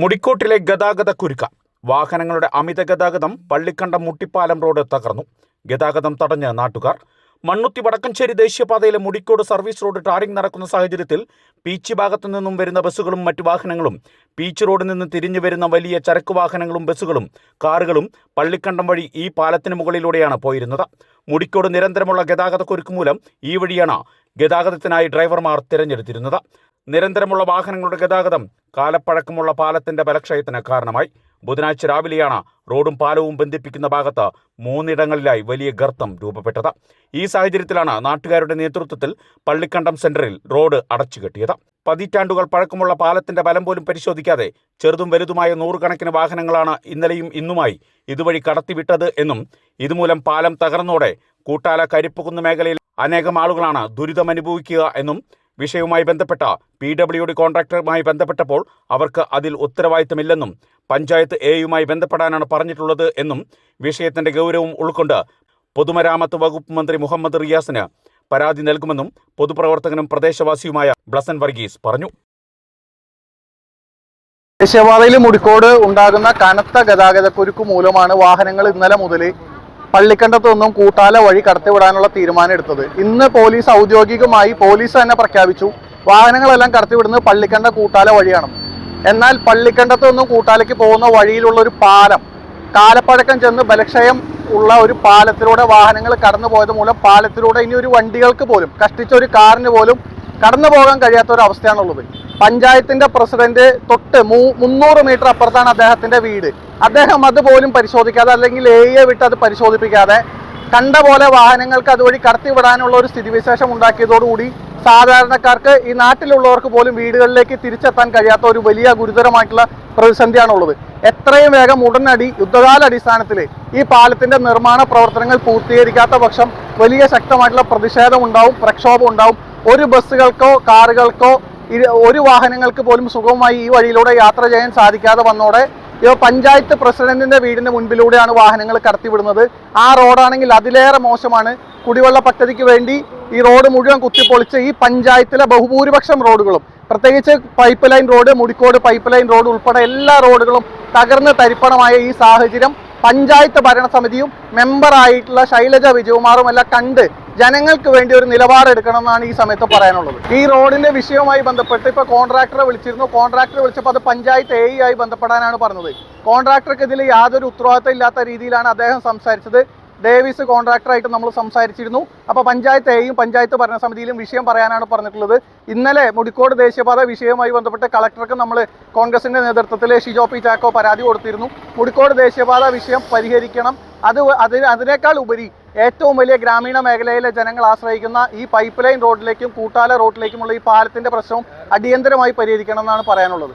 മുടിക്കോട്ടിലെ ഗതാഗത കുരുക്ക. വാഹനങ്ങളുടെ അമിത ഗതാഗതം പള്ളിക്കണ്ടം മുട്ടിപ്പാലം റോഡ് തകർന്നു. ഗതാഗതം തടഞ്ഞ് നാട്ടുകാർ. മണ്ണുത്തി വടക്കഞ്ചേരി ദേശീയപാതയിലെ മുടിക്കോട് സർവീസ് റോഡ് ടാറിംഗ് നടക്കുന്ന സാഹചര്യത്തിൽ പീച്ച് ഭാഗത്തു നിന്നും വരുന്ന ബസ്സുകളും മറ്റു വാഹനങ്ങളും പീച്ച് റോഡിൽ നിന്ന് തിരിഞ്ഞു വരുന്ന വലിയ ചരക്ക് വാഹനങ്ങളും ബസ്സുകളും കാറുകളും പള്ളിക്കണ്ടം വഴി ഈ പാലത്തിന് മുകളിലൂടെയാണ് പോയിരുന്നത്. മുടിക്കോട് നിരന്തരമുള്ള ഗതാഗത കുരുക്ക് മൂലം ഈ വഴിയാണ് ഗതാഗതത്തിനായി ഡ്രൈവർമാർ തിരഞ്ഞെടുത്തിരുന്നത്. നിരന്തരമുള്ള വാഹനങ്ങളുടെ ഗതാഗതം കാലപ്പഴക്കമുള്ള പാലത്തിന്റെ ബലക്ഷയത്തിന് കാരണമായി. ബുധനാഴ്ച രാവിലെയാണ് റോഡും പാലവും ബന്ധിപ്പിക്കുന്ന ഭാഗത്ത് മൂന്നിടങ്ങളിലായി വലിയ ഗർത്തം രൂപപ്പെട്ടത്. ഈ സാഹചര്യത്തിലാണ് നാട്ടുകാരുടെ നേതൃത്വത്തിൽ പള്ളിക്കണ്ടം സെന്ററിൽ റോഡ് അടച്ചുകെട്ടിയത്. പതിറ്റാണ്ടുകൾ പഴക്കമുള്ള പാലത്തിന്റെ ബലം പോലും പരിശോധിക്കാതെ ചെറുതും വലുതുമായ നൂറുകണക്കിന് വാഹനങ്ങളാണ് ഇന്നലെയും ഇന്നുമായി ഇതുവഴി കടത്തിവിട്ടത് എന്നും ഇതുമൂലം പാലം തകർന്നോടെ കൂട്ടാല കരിപ്പുകുന്ന് മേഖലയിൽ അനേകം ആളുകളാണ് ദുരിതമനുഭവിക്കുക എന്നും വിഷയവുമായി ബന്ധപ്പെട്ട പി ഡബ്ല്യു ഡി കോൺട്രാക്ടറുമായി ബന്ധപ്പെട്ടപ്പോൾ അവർക്ക് അതിൽ ഉത്തരവാദിത്തമില്ലെന്നും പഞ്ചായത്ത് എയുമായി ബന്ധപ്പെടാനാണ് പറഞ്ഞിട്ടുള്ളത് എന്നും വിഷയത്തിന്റെ ഗൗരവം ഉൾക്കൊണ്ട് പൊതുമരാമത്ത് വകുപ്പ് മന്ത്രി മുഹമ്മദ് റിയാസിന് പരാതി നൽകുമെന്നും പൊതുപ്രവർത്തകനും പ്രദേശവാസിയുമായ ബ്ലസൻ വർഗീസ് പറഞ്ഞു. ദേശീയപാതയിൽ മുടിക്കോട് ഉണ്ടാകുന്ന കനത്ത ഗതാഗതക്കുരുക്ക് മൂലമാണ് വാഹനങ്ങൾ ഇന്നലെ മുതൽ പള്ളിക്കണ്ടത്തു നിന്നും കൂട്ടാല വഴി കടത്തിവിടാനുള്ള തീരുമാനം എടുത്തത്. ഇന്ന് പോലീസ് ഔദ്യോഗികമായി പോലീസ് തന്നെ പ്രഖ്യാപിച്ചു വാഹനങ്ങളെല്ലാം കടത്തിവിടുന്നത് പള്ളിക്കണ്ട കൂട്ടാല വഴിയാണ്. എന്നാൽ പള്ളിക്കണ്ടത്തു നിന്നും കൂട്ടാലയ്ക്ക് പോകുന്ന വഴിയിലുള്ള ഒരു പാലം കാലപ്പഴക്കം ചെന്ന് ബലക്ഷയം ഉള്ള ഒരു പാലത്തിലൂടെ വാഹനങ്ങൾ കടന്നു പോയത് മൂലം പാലത്തിലൂടെ ഇനി ഒരു വണ്ടികൾക്ക് പോലും കഷ്ടിച്ച ഒരു കാറിന് പോലും കടന്നു പോകാൻ കഴിയാത്ത ഒരു അവസ്ഥയാണുള്ളത്. പഞ്ചായത്തിന്റെ പ്രസിഡന്റ് തൊട്ട് മുന്നൂറ് മീറ്റർ അപ്പുറത്താണ് അദ്ദേഹത്തിന്റെ വീട്. അദ്ദേഹം അതുപോലും പരിശോധിക്കാതെ അല്ലെങ്കിൽ എയെ വിട്ട് അത് പരിശോധിപ്പിക്കാതെ കണ്ട പോലെ വാഹനങ്ങൾക്ക് അതുവഴി കടത്തിവിടാനുള്ള ഒരു സ്ഥിതിവിശേഷം ഉണ്ടാക്കിയതോടുകൂടി സാധാരണക്കാർക്ക് ഈ നാട്ടിലുള്ളവർക്ക് പോലും വീടുകളിലേക്ക് തിരിച്ചെത്താൻ കഴിയാത്ത ഒരു വലിയ ഗുരുതരമായിട്ടുള്ള പ്രതിസന്ധിയാണുള്ളത്. എത്രയും വേഗം ഉടനടി യുദ്ധകാല അടിസ്ഥാനത്തിൽ ഈ പാലത്തിന്റെ നിർമ്മാണ പ്രവർത്തനങ്ങൾ പൂർത്തീകരിക്കാത്ത പക്ഷം വലിയ ശക്തമായിട്ടുള്ള പ്രതിഷേധം ഉണ്ടാവും പ്രക്ഷോഭം ഉണ്ടാവും. ഒരു ബസ്സുകൾക്കോ കാറുകൾക്കോ ഒരു വാഹനങ്ങൾക്ക് പോലും സുഗമമായി ഈ വഴിയിലൂടെ യാത്ര ചെയ്യാൻ സാധിക്കാതെ വന്നോടെ ഇവ പഞ്ചായത്ത് പ്രസിഡന്റിന്റെ വീടിന്റെ മുൻപിലൂടെയാണ് വാഹനങ്ങൾ കടത്തിവിടുന്നത്. ആ റോഡാണെങ്കിൽ അതിലേറെ മോശമാണ്. കുടിവെള്ള പദ്ധതിക്ക് വേണ്ടി ഈ റോഡ് മുഴുവൻ കുത്തിപ്പൊളിച്ച് ഈ പഞ്ചായത്തിലെ ബഹുഭൂരിപക്ഷം റോഡുകളും പ്രത്യേകിച്ച് pipeline road Mudikode pipeline road ഉൾപ്പെടെ എല്ലാ റോഡുകളും തകർന്ന് തരിപ്പണമായ ഈ സാഹചര്യം പഞ്ചായത്ത് ഭരണസമിതിയും മെമ്പറായിട്ടുള്ള ശൈലജ വിജയകുമാറും എല്ലാം കണ്ട് ജനങ്ങൾക്ക് വേണ്ടി ഒരു നിലപാടെടുക്കണമെന്നാണ് ഈ സമയത്ത് പറയാനുള്ളത്. ഈ റോഡിന്റെ വിഷയവുമായി ബന്ധപ്പെട്ട് ഇപ്പൊ കോൺട്രാക്ടറെ വിളിച്ചിരുന്നു. കോൺട്രാക്ടറെ വിളിച്ചപ്പോൾ അത് പഞ്ചായത്ത് എ ആയി ബന്ധപ്പെടാനാണ് പറഞ്ഞത്. കോൺട്രാക്ടർക്ക് ഇതിൽ യാതൊരു ഉത്തരവാദിത്തം ഇല്ലാത്ത രീതിയിലാണ് അദ്ദേഹം സംസാരിച്ചത്. ഡേവിസ് കോൺട്രാക്ടറായിട്ട് നമ്മൾ സംസാരിച്ചിരുന്നു. അപ്പോൾ പഞ്ചായത്ത് എയും പഞ്ചായത്ത് ഭരണസമിതിയിലും വിഷയം പറയാനാണ് പറഞ്ഞിട്ടുള്ളത്. ഇന്നലെ മുടിക്കോട് ദേശീയപാത വിഷയവുമായി ബന്ധപ്പെട്ട് കളക്ടർക്ക് നമ്മൾ കോൺഗ്രസിന്റെ നേതൃത്വത്തിൽ ഷിജോ പി ചാക്കോ പരാതി കൊടുത്തിരുന്നു. മുടിക്കോട് ദേശീയപാത വിഷയം പരിഹരിക്കണം. അത് അതിന് അതിനേക്കാൾ ഉപരി ഏറ്റവും വലിയ ഗ്രാമീണ മേഖലയിലെ ജനങ്ങൾ ആശ്രയിക്കുന്ന ഈ പൈപ്പ് ലൈൻ റോഡിലേക്കും കൂട്ടാല റോഡിലേക്കുമുള്ള ഈ പാലത്തിന്റെ പ്രശ്നവും അടിയന്തരമായി പരിഹരിക്കണം എന്നാണ് പറയാനുള്ളത്.